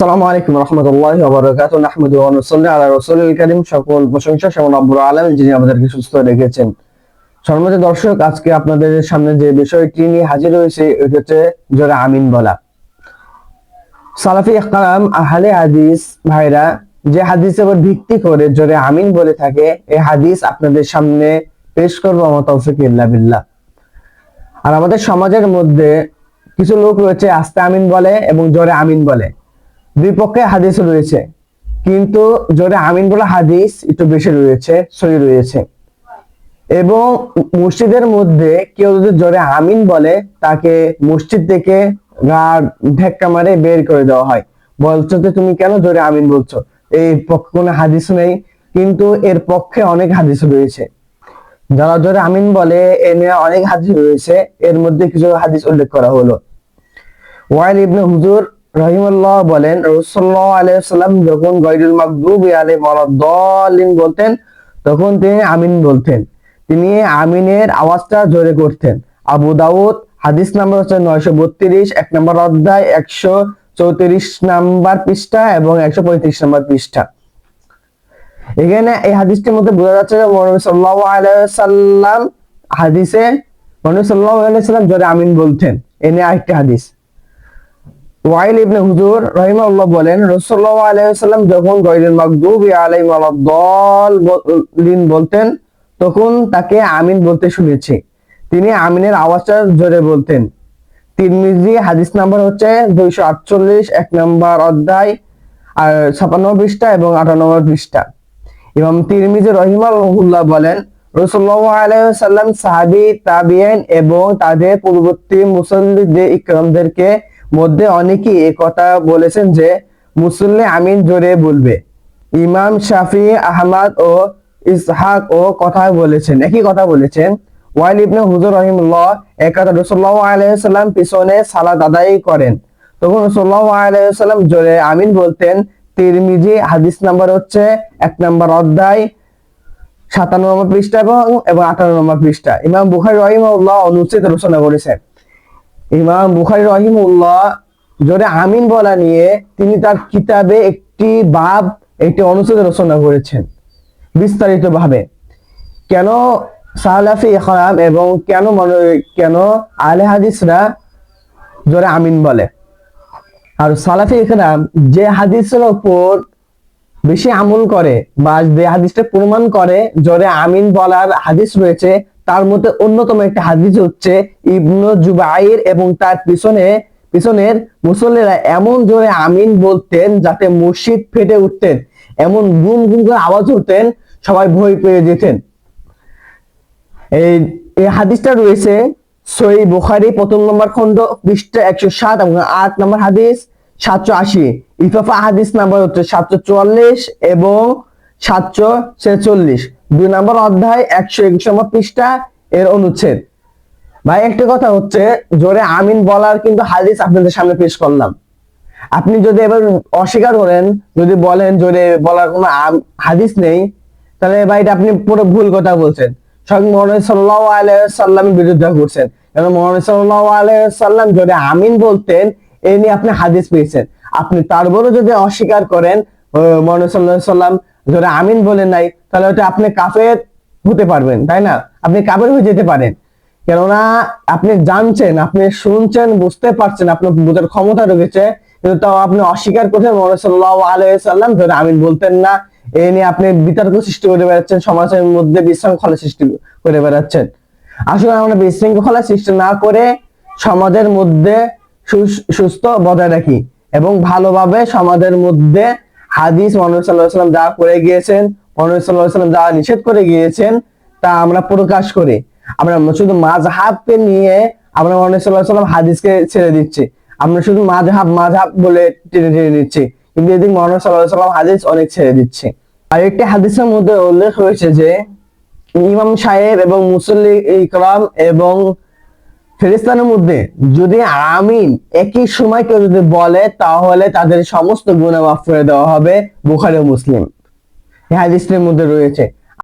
আসসালামু আলাইকুম রহমতুল্লাহ ওবরাকাতু নাহমাদু ওয়া নুসাল্লি আলা রাসূলিল সকল প্রশংসা সেমন আব্বুল আলম যিনি আমাদেরকে সুস্থ রেখেছেন। সম্মানিত দর্শক, আজকে আপনাদের সামনে যে বিষয়টি নিয়ে হাজির হয়েছে আমিন বলা। সালাফি আহলে হাদিস ভাইরা যে ভিত্তি করে জোরে আমিন বলে থাকে এই হাদিস আপনাদের সামনে পেশ করব, আমার তৌফিক ইল্লা আর আমাদের সমাজের মধ্যে কিছু লোক রয়েছে আস্তে আমিন বলে এবং জোরে আমিন বলে। দুই পক্ষে হাদিস রয়েছে, কিন্তু জোরে আমিন বলা হাদিস একটু বেশি রয়েছে, সহি রয়েছে। এবং মসজিদের মধ্যে কেউ যদি জোরে আমিন বলে, তাকে মসজিদ থেকে গাড় মারে বের করে দেওয়া হয়। বলছো যে তুমি কেন জোরে আমিন বলছো? এই পক্ষে কোনো হাদিস নেই, কিন্তু এর পক্ষে অনেক হাদিস রয়েছে। যারা জোরে আমিন বলে এ নিয়ে অনেক হাদিস রয়েছে, এর মধ্যে কিছু হাদিস উল্লেখ করা হলো। ওয়াইল ইবনে হুজুর রহিমুল্লাহ বলেন, রাসূলুল্লাহ আলাইহি সাল্লাম যখন গায়রুল মাগদুবি আলাইহিম ওয়ালাদ-দাল্লিন বলতেন, তখন তিনি আমিন বলতেন। তিনি আমিনের আওয়াজটা জোরে করতেন। আবু দাউদ, হাদিস নাম্বার হচ্ছে নয়শো বত্রিশ, এক নম্বর অধ্যায়, একশো চৌত্রিশ নাম্বার পৃষ্ঠা এবং একশো পঁয়ত্রিশ নাম্বার পৃষ্ঠা। এখানে এই হাদিসটির মধ্যে বোঝা যাচ্ছে যে মহানবী সাল্লাল্লাহু আলাইহি সাল্লাম হাদিসে মহানবী সাল্লাল্লাহু আলাইহি সাল্লাম জোরে আমিন বলতেন। এনে আরেকটি হাদিস। ওয়াইল ইবনে হুজুর রাহিমাহুল্লাহ বলেন, রাসূলুল্লাহ আলাইহি সাল্লাম যখন গায়রুল মাগদুবি আলাইহিম ওয়ালাদ-দাল্লিন বলতেন, তখন তাকে আমিন বলতে শুনেছি। তিনি আমিনের আওয়াজটা জোরে বলতেন। তিরমিজি হাদিস নাম্বার হচ্ছে দুইশো আটচল্লিশ, এক নম্বর অধ্যায়, আর ছাপান্ন পৃষ্ঠা এবং আটান্ন পৃষ্ঠা। ইমাম তিরমিজি রহিমাহুল্লাহ বলেন রসুল্লাহ আলাইসাল্লাম সাহাবি, তাবিয়েন এবং তাদের পূর্ববর্তী মুসল্লিদের, ইকরামদেরকে মধ্যে অনেকেই এ কথা বলেছেন যে, মুসল্লি আমিন জোরে বলবে। ইমাম শাফি, আহমদ ও ইসহাক ও কথা বলেছেন, একই কথা বলেছেন। ওয়াইল ইবনে হুজুর রহিমুল্লাহ একাদা রসুল্লাহ আলাইসাল্লাম পিছনে সালাদ আদায় করেন। তখন রসুল্লাহ আলাইসাল্লাম জোরে আমিন বলতেন, তিরমিজি হাদিস নাম্বার হচ্ছে এক নম্বর অধ্যায়, সাতান্ন নম্বর পৃষ্ঠা এবং এবং আঠান্ন নম্বর পৃষ্ঠা। ইমাম বুখারি রহিমউল্লাহ অনুচ্ছেদ রচনা করেছেন। ইমাম বুখারি রহিমউল্লাহ জোরে আমিন বলা নিয়ে তিনি তার কিতাবে একটি বাব, একটি অনুচ্ছেদ রচনা করেছেন বিস্তারিত ভাবে কেন সালাফি ইখরাম এবং কেন মনে, কেন আলে হাদিসরা জোরে আমিন বলে? আর সালাফি ইকরাম যে হাদিসের ওপর বেশি আমল করে বা যে হাদিসটা প্রমাণ করে জোরে আমিন বলার হাদিস রয়েছে তার মধ্যে অন্যতম একটা হাদিস হচ্ছে ইবনু জুবাইর এবং তার পিছনে, পিছনের মুসল্লিরা এমন জোরে আমিন বলতেন যাতে মসজিদ ফেটে উঠতেন। এমন গুম গুম করে আওয়াজ উঠতেন সবাই ভয় পেয়ে যেতেন। এই হাদিসটা রয়েছে সই বুখারি, প্রথম নম্বর খন্ড পৃষ্ঠা একশো সাত এবং আট নম্বর হাদিস, সাতশো আশি। ইফাফা হাদিস নাম্বার হচ্ছে সাতশো চুয়াল্লিশ এবং সাতশো ছেচল্লিশ। দুই নম্বর অধ্যায় একশো একুশ নম্বর পৃষ্ঠা এর অনুচ্ছেদ। ভাই, একটা কথা হচ্ছে, জোরে আমিন বলার কিন্তু হাদিস আপনাদের সামনে পেশ করলাম। আপনি যদি এবার অস্বীকার করেন, যদি বলেন জোরে বলার কোনো হাদিস নেই, তাহলে ভাই আপনি পুরো ভুল কথা বলছেন। স্বয়ং মোহাম্মদ সাল্লাহ আলাইসাল্লামের বিরুদ্ধে করছেন কারণ মোহাম্মদ সাল্লাহ আলাইসাল্লাম যদি আমিন বলতেন, এ নিয়ে আপনি হাদিস পেয়েছেন। আপনি তারপরও যদি অস্বীকার করেন মোহাম্মদ সাল্লাহ সাল্লাম যদি আমিন বলেন নাই, তাহলে ওটা আপনি কাফের হতে পারবেন, তাই না? আপনি কাফের হয়ে যেতে পারেন। কেননা আপনি জানছেন, আপনি শুনছেন, বুঝতে পারছেন, আপনার বোঝার ক্ষমতা রয়েছে, কিন্তু তাও আপনি অস্বীকার করছেন মোহাম্মদ যদি আমিন বলতেন না, এ নিয়ে আপনি বিতর্ক সৃষ্টি করে বেড়াচ্ছেন, সমাজের মধ্যে বিশৃঙ্খলা সৃষ্টি করে বেড়াচ্ছেন। আসলে আমরা বিশৃঙ্খলা সৃষ্টি না করে সমাজের মধ্যে সুস- সুস্থ বজায় রাখি এবং ভালোভাবে সমাজের মধ্যে হাদিস মোহাম্মদ সাল্লাহ সাল্লাম যা করে গিয়েছেন সাল্লাহ সাল্লাম যা নিষেধ করে গিয়েছেন, তা আমরা প্রকাশ করি। আমরা শুধু মাঝহাবকে নিয়ে আমরা মোহাম্মদ সাল্লাহ সাল্লাম হাদিসকে ছেড়ে দিচ্ছি। আমরা শুধু মাঝহাব মাঝহাব বলে টেনে টেনে নিচ্ছি। কিন্তু এদিক মোহাম্মদ সাল্লাহ সাল্লাম হাদিস অনেক ছেড়ে দিচ্ছে। আর একটি হাদিসের মধ্যে উল্লেখ হয়েছে যে, ইমাম সাহেব এবং মুসল্লি ইকরাম এবং ফেরিস্তানের মধ্যে যদি আমিন একই সময় কেউ যদি বলে, তাহলে তাদের সমস্ত গুণা মাফ করে দেওয়া হবে বুখারি মুসলিম। হাদিসটির মধ্যে রয়েছে